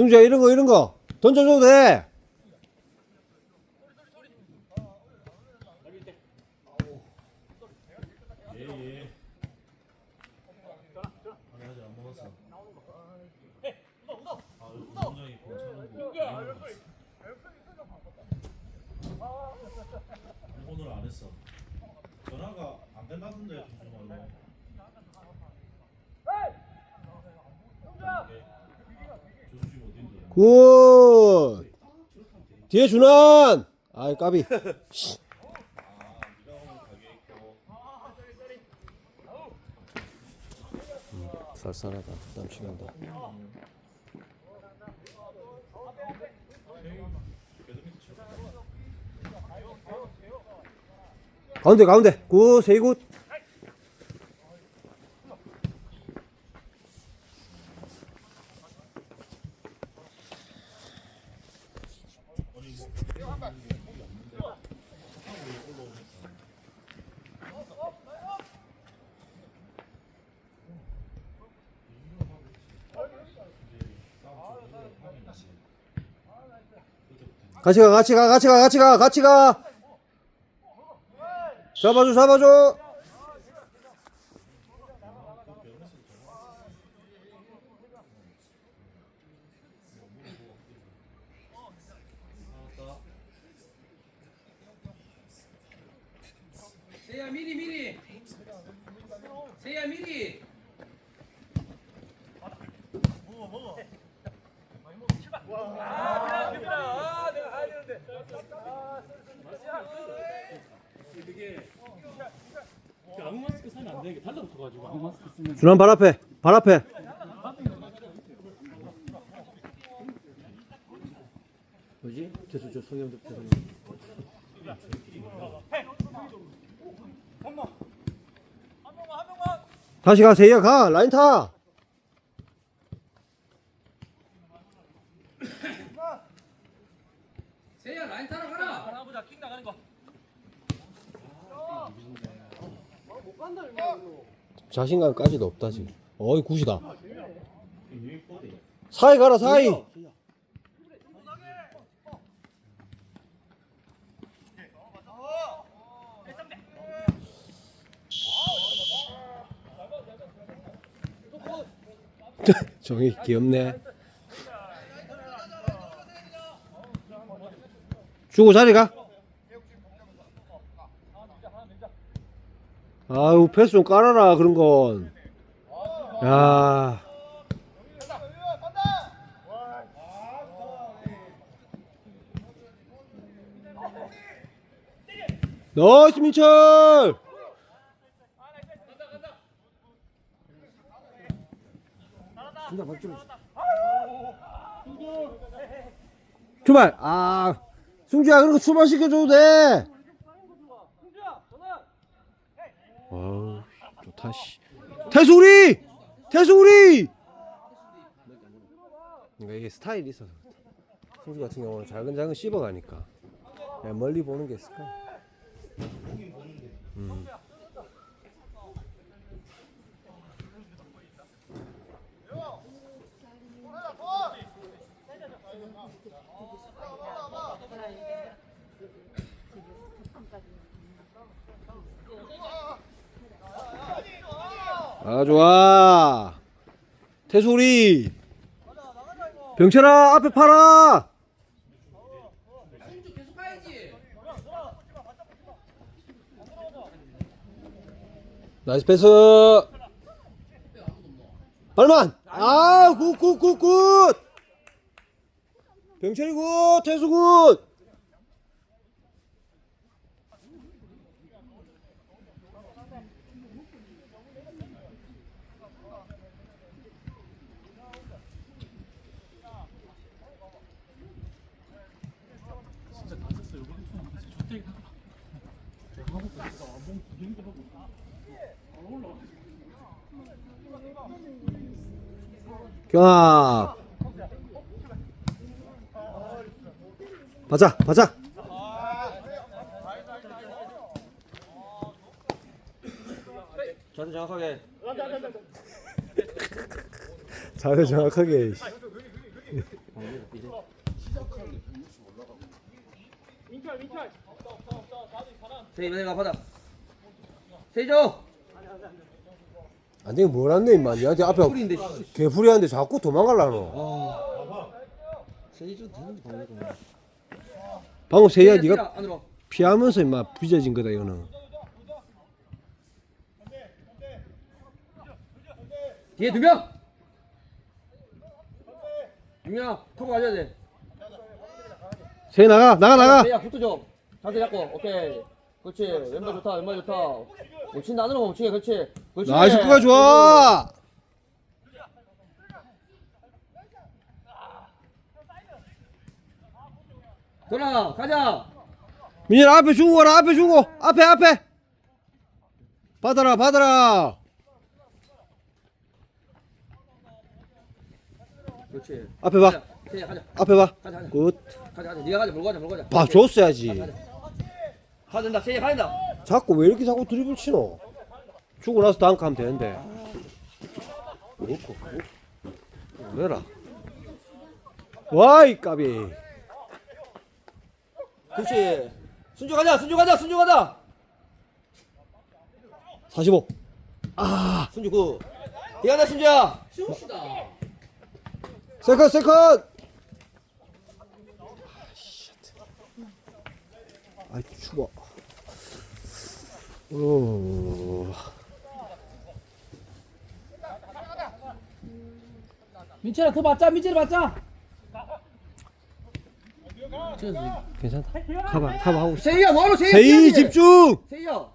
승주야 이런 거 이런 거 던져줘도 돼. 예예. 아니 아직 안 먹었어. 아 운동장이 괜찮은 거. 오늘 안 했어. 전화가 안 된다던데 조심하고. 조수식 어딘데? 굿. 뒤에 준환. 아이 까비. 있고. 쌀쌀하다. 시간다. 가운데 가운데. 굿 세이 굿. 같이 가 같이 가 같이 가 같이 가 같이 가. 잡아줘 잡아줘. 세야 미리 미리 세야 미리 아무 마스크 사면 안 되는 게 달라붙어가지고 아무 마스크 쓰면 준환 발 앞에 발 앞에. 뭐지? 죄송 저 소개 좀 죄송. 다시 가 세희야 가 라인 타. 세야 라인 타러 가라 자신감까지도 없다 지금. 어이 굿이다. 사이 가라 사이. 저기 귀엽네. 주고 자리 가. 아유 패스 좀 깔아라 그런 건. 야. 나이스 민철. 진짜 박주로. 출발. 아, 승주야 그런 거 출발 시켜줘도 돼. 와우 좋 다씨 태수리 태수리 그러니까 이게 스타일이 있어서. 승주 같은 경우는 작은 작은 씹어가니까 그냥 멀리 보는 게 음. 아 좋아. 태소리 병철아 앞에 팔아. 나이스 패스. 발만. 아굿굿굿굿. 병철이 굿. 태수 굿 진짜 다 썼어요. 우리 저 하고 하고. 아, 올라와. 경합 바자 바자 자세 정확하게 자세 정확하게 씨. 내가 받아. 세이 줘. 안 되면 뭘 한대 임마 니한테 앞에 풀인데. 개풀이하는데 자꾸 도망갈라노 세이 줘 되는지 모르겠네. 방금 세야 니가 안으로. 피하면서 임마 빚어진 거다 이거는 뒤에 두 명. 유민아, 터보 가져야 돼. 세야 나가 나가 나가 세이야, 붙어줘. 자세 잡고. 오케이. 그렇지. 왼발 좋다. 왼발 좋다. 못 친다. 안으로 못 치게. 그렇지. 그렇지. 나이스 끝가 좋아 돌아, 가자. 민현아 앞에 주고 가라 앞에 주고 앞에 앞에 받아라 받아라 그렇지. 앞에 봐 가자. 가자. 앞에 봐 가자, 가자. 굿. 가자, 가자. 네가 가자. 몰고 가자, 몰고 가자. 봐. 줬어야지 가 야 된다. 세이야, 가야 된다. 자꾸 왜 이렇게 자꾸 드리블 치노 주고 나서 다음 하면 되는데 놓고 왜라 와이 까비 그렇지. 순주 가자. 순주 가자. 순주 가자. 45 순주 구. 미안해 순주야. 세컨 세컨 아이 추워 어 민철아 더 맞자. 민철이 맞자. 괜찮다 가봐 가봐 하고 있어 세이야 뭐하러 세이 세이 집중 세이야.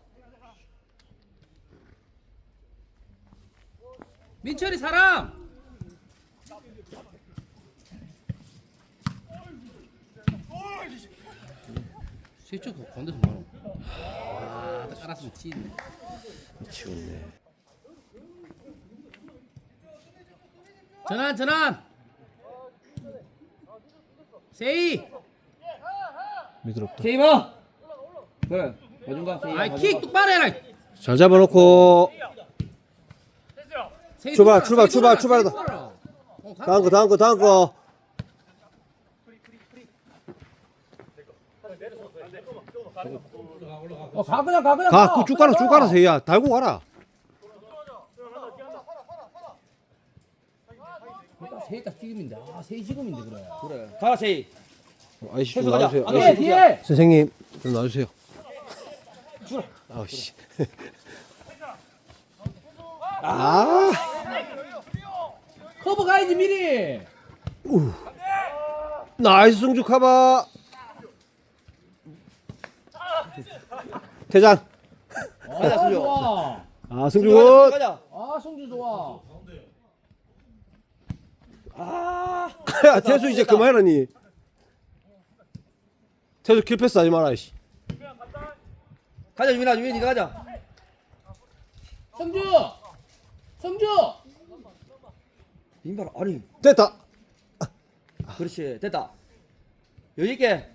민철이 사람. 세쪽 건데서 뭐 와, 딱 깔았으면 찌네. 미치겠네 전환 전환. 세이. 미드럽다 세이 봐. 그래. 어딘가 세이. 아이 킥 똑바로 해라. 잘 잡아놓고 세이 출발, 돌아라, 출발, 세이 출발, 돌아라, 출발하다. 세이 돌아라. 어, 가- 다음 거 다음 거 다음 거 어, 가 그냥 가 그냥 가, 그쭉 가라, 쭉 가라, 세이야. 달고 가라. 딱 지금인데. 아, 세이 지금인데 그래. 그래. 가라 세이. 아이씨, 좀 가자. 놔주세요. 아, 아이씨. 뒤에 뒤에. 선생님, 좀 놔주세요. 아우씨. 아, 커버 가야지 미리. 나이스 승주 카바. 퇴장. 가자 승주. 좋아. 아, 승주 굿. 가자. 아 승주 좋아. 야, 태수 이제 그만하라니. 태수 킬패스 하지 마라, 이씨. 가자 유민아 유민 이가 가자. 성주. 성주. 민발 아니. 됐다. 그렇지 됐다. 여유 있게.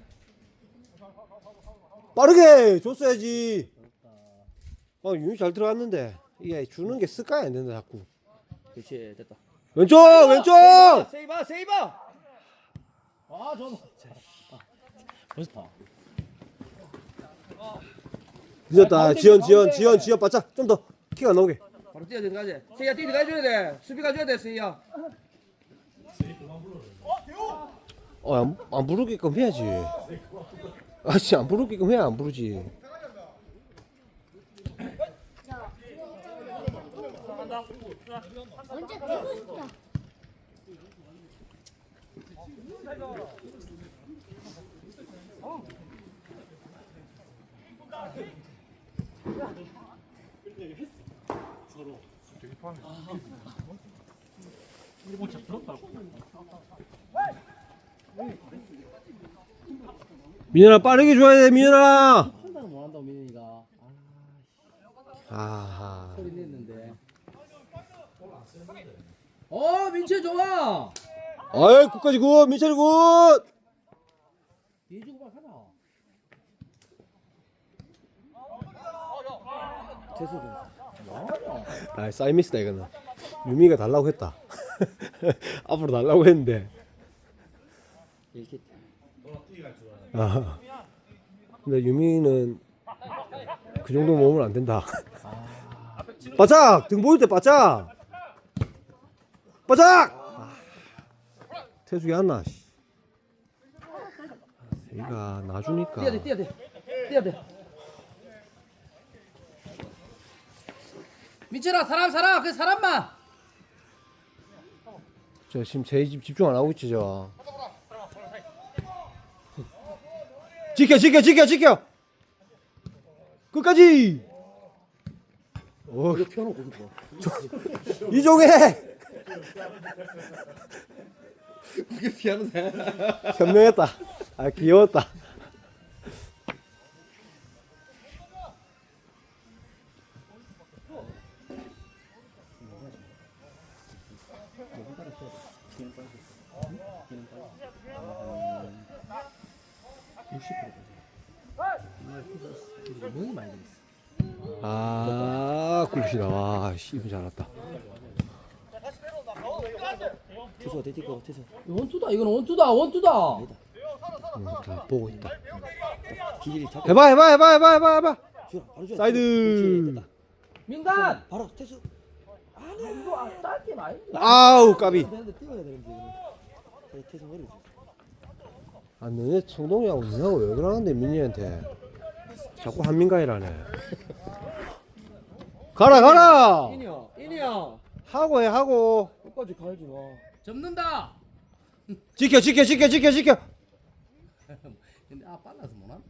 빠르게 줬어야지. 아, 윤이 잘 들어갔는데. 이게 주는 게 습관이 안 된다, 자꾸. 그렇지 됐다. 왼쪽, 왼쪽! 세이바 세이바. 아 좋아. 멋있다. 늦었다. 지연, 지연, 지연, 지연, 바짝. 좀 더. 키가 나오게. 바로 뛰어야 돼 가지. 세이야 뛰어 가줘야 돼. 수비 가 줘야 돼 세이야. 어, 안, 안 부르게끔 해야지. 아씨, 안 부르게끔 해야 안 부르지. 언제 배고 싶다. 일본 진짜 부럽다고. 민현아, 빠르게 줘야 돼, 민현아! 판단을 못 한다고 민현이가. 아하. 소리 냈는데. 어 민채 좋아. 아이, 끝까지 굿! 민철이 굿! 예주고 말 하나. 아, 사이미스다, 이거는. 유미가 달라고 했다. 앞으로 달라고 했는데. 알아. 아. 근데 유민이는 그 정도 몸은 안 된다. 바짝 등 보일 때 바짝. 바짝. 아. 태숙이 안 나. 씨. 얘가 놔주니까. 뛰어야 돼 뛰어야 돼 뛰어야 돼 민철아 사람 살아 그 사람만 저 지금 제 집 집중 안 하고 있지 저. 지켜 지켜 지켜 지켜. 끝까지. 오, 싶어 이종해. 이게 피하는데 현명했다. 아 귀여웠다. 너무 많이 들었어 아 굴시다. 와 씨, 이분 잘났다. 태수가 대디 거 태수 원투다 이거는 원투다 원투다 응, 자, 보고 있다. 기질이 잡고 해봐 해봐 해봐 해봐 해봐 해봐. 바로. 사이드. 그렇지, 됐다. 민간 바로 태수 이거 안 짧게 많이 아우 까비. 되는데 뛰어야 되는데 이거는 태- 태수 머리 아 너네 청동이하고 니하고 왜 그러는데 민희한테 자꾸 한민가이라네. 가라 가라. 인이야 인이야 하고 해 하고. 끝까지 가야지 와 접는다 지켜 지켜 지켜 지켜 지켜. 근데 아 빨라서 못하나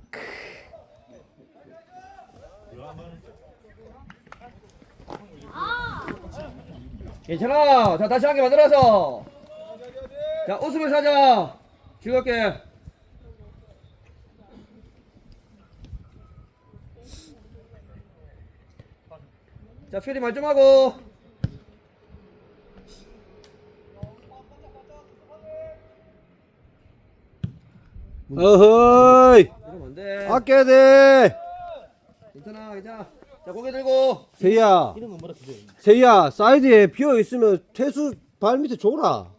괜찮아 자 다시 한 개 만들어서 자 웃으면서 하자 즐겁게 자 퓨리 말 좀 하고 어허이. 이러면 안 돼 아껴야 돼. 괜찮아 괜찮아 자 고개 들고 세희야. 이런 건 뭐라 그래 세희야 사이드에 비어 있으면 퇴수 발 밑에 줘라.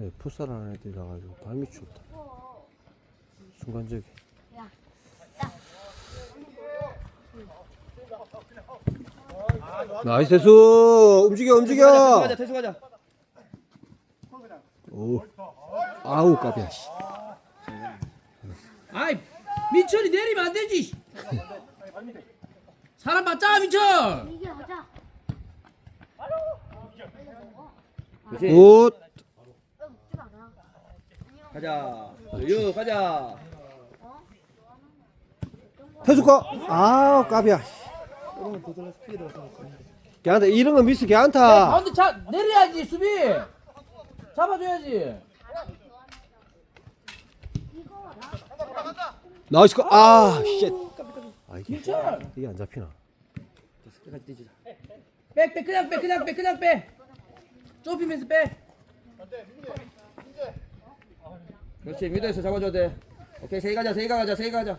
네, 풋살하는 애들이 나가지고 발밑 좋다. 순간적이. 나이스 태수 움직여 움직여. 가자 태수 가자 오. 아우 까비야 씨. 아이 민철이 내리면 안 되지 사람 맞자 민철 이게 하자. 그렇지 굿. 가자 유 가자 태수가 아우 까비야. 걔한테 이런 거 미스 야, 걔한타. 가운데 차 내려야지 수비 잡아줘야지 나이스 거. 아 쉣. 아 이게 이게 안 잡히나. 빼빼 그냥 빼 그냥 빼 그냥 빼 좁히면서 빼 그렇지 미드에서 잡아줘야 돼 오케이 세이 가자 세이 가자 세이 가자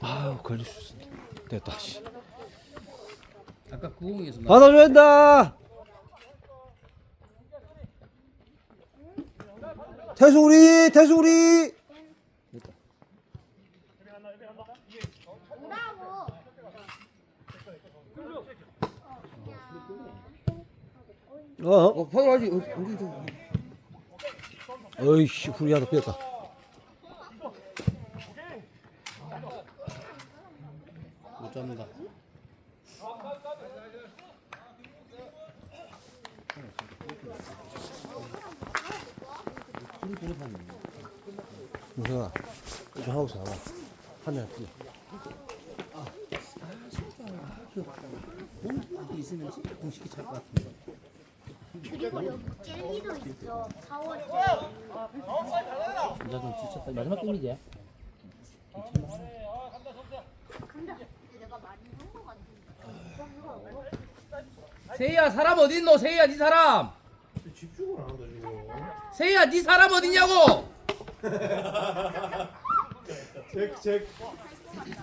아우 걸릴 수 있어. 됐다. 씨. 아까 그 공에서 나 받아줘야 한다. 태수 우리 태수 우리. 오라고. 어? 어 파울 하지 어, 어이씨 후리하다 삐었다. 못 잡는다 무서워. 좀 하고서 나와. 한대 틀려. 공이 있으면 진짜 공식이 찰것 같은데 그리고 여기 젤리도 있어. 4월 진짜 좀 지쳤다. 마지막 게임이지? 근데 내가 많이 한거 같은데. 세희야 사람 어딨노? 세희야 네 사람! 집중을 안 한다 지금. 세희야 네 사람 어딨냐고! 체크 체크 저기 통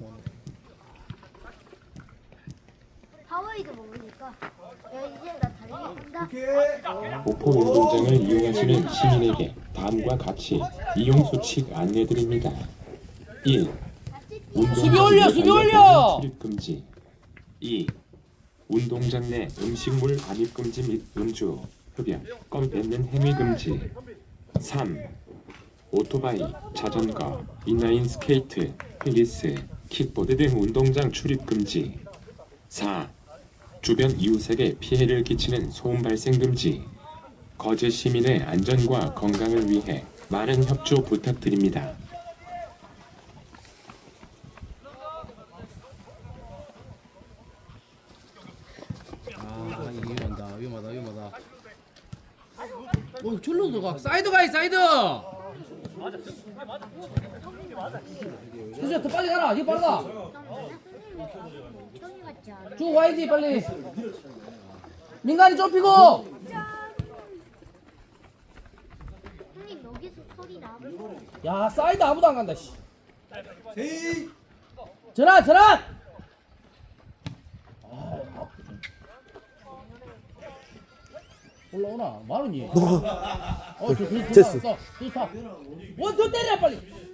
하네. 하와이도 먹으니까 야 이제 나 달리겠다. 오포 운동장을 이용하시는 시민에게 다음과 같이 이용 수칙 안내드립니다. 1. 수비 올려, 수비 올려! 출입 금지. 2. 운동장 내 음식물 반입 금지 및 음주, 흡연, 껌 뱉는 행위 금지. 3. 오토바이, 자전거, 인라인 스케이트, 헬리스, 킥보드 등 운동장 출입 금지. 4. 주변 이웃에게 피해를 끼치는 소음 발생 금지. 거제 시민의 안전과 건강을 위해 많은 협조 부탁드립니다. 아 위험하다 위험하다 위험하다. 오 절로 들어가. 사이드 가이 사이드. 수 지야 더 빨리 가라. 이거 빠르다. 쭉 와야지 빨리. 민간이 좁히고. 형님 여기서 소리 나. 야 사이드 아무도 안 간다. 씨. 전환. 아, 올라오나 마른이. 어, 저, 저, 저, 됐어. 저. 원투 때려 빨리.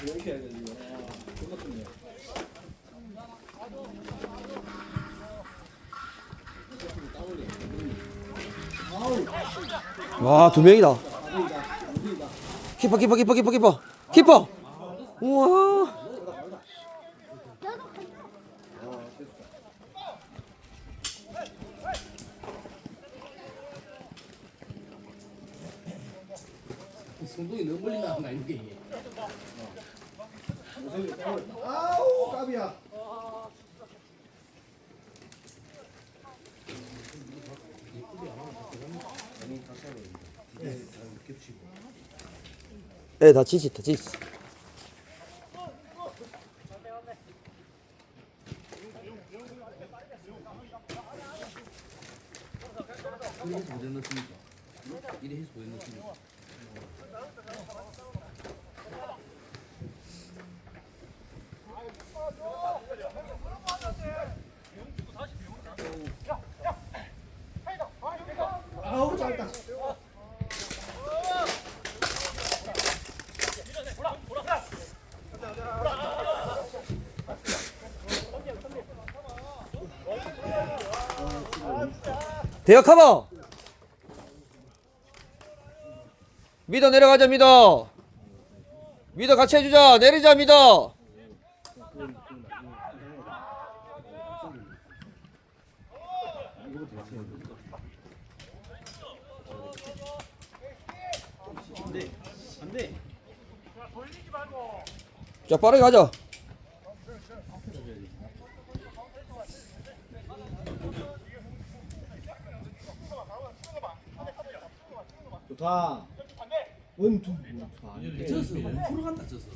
않습니까? 와, 두 명이다. 키퍼, 키퍼, 키퍼, 키퍼, 키퍼. 키퍼! 우와. 성동이 너무 멀리 나간다 이게. 아우, 까비야. 예, 다 지지, 다 지지. 이래서 못 넣습니까? 이래 해서 못 넣습니까? 아우, 짧다. 대역 커버. 미더 내려가자 미더. 미더 같이 해주자 내리자 미더. 자 빠르게 가자. 다. 원투. 졌어. 프로 간다 졌어.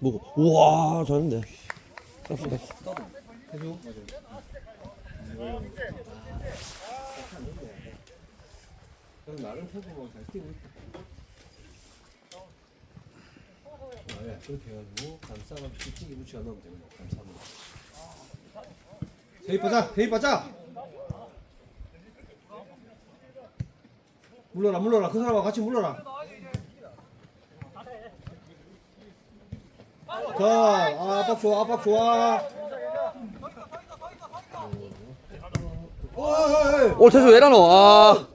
뭐고? 우와 잘했네. 깝시 깝시. 해줘. 나름 태국은 잘 뛰고 있다. 아, 예, 그렇게 해가지고 감싸면 뒤치기 붙여 넣으면 되는 거야. 감싸면. 세입 하자. 세입 하자. 물러라 물러라 그 사람과 같이 물러라. 자, 아, 압박 좋아, 압박 좋아. 오, 태수 왜라노? 아.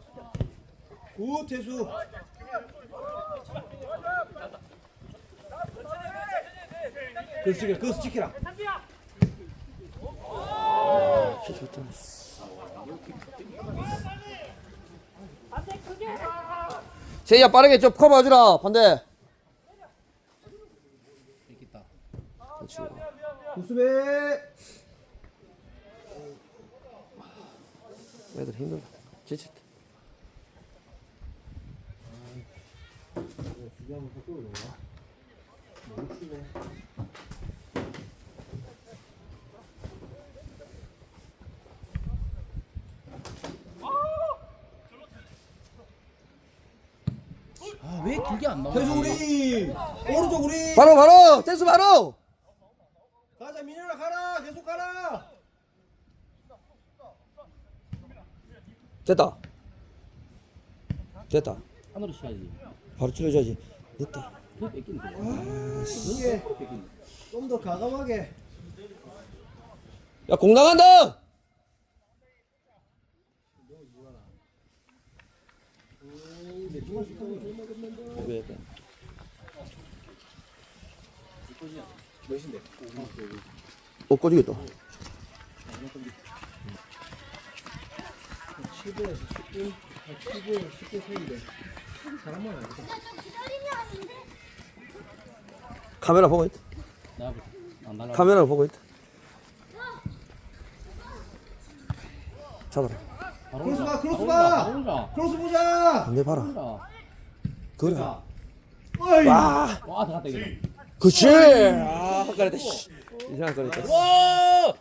굿, 태수. 지켜 그거 지키라 진짜 좋다. 제이야 빠르게 좀 커버해주라 반대. 그렇지. 구수배 애들 힘들다. 지쳤다. 아왜 길게 안 나와? 계속 우리 오른쪽 우리 바로 바로 댄스 바로. 가자 민현아 가라 계속 가라 됐다. 됐다. 하늘로 쳐야지. 바로 찔러줘야지. 됐다. 이게 좀더 과감하게 야공 나간다. 왜? 어 꺼지겠다. 7분에서 10분 7분 10분 사이인데 사람만 안 카메라 보고 있다. 카메라 보고 있다. 잡아라. 크로스 봐 크로스 봐. 크로스 보자 반대 봐라. 그래. 어이 와. 와 들어갔다 이거. 그치. 아 헷갈렸다. 씨. 이상한 거렸다. 확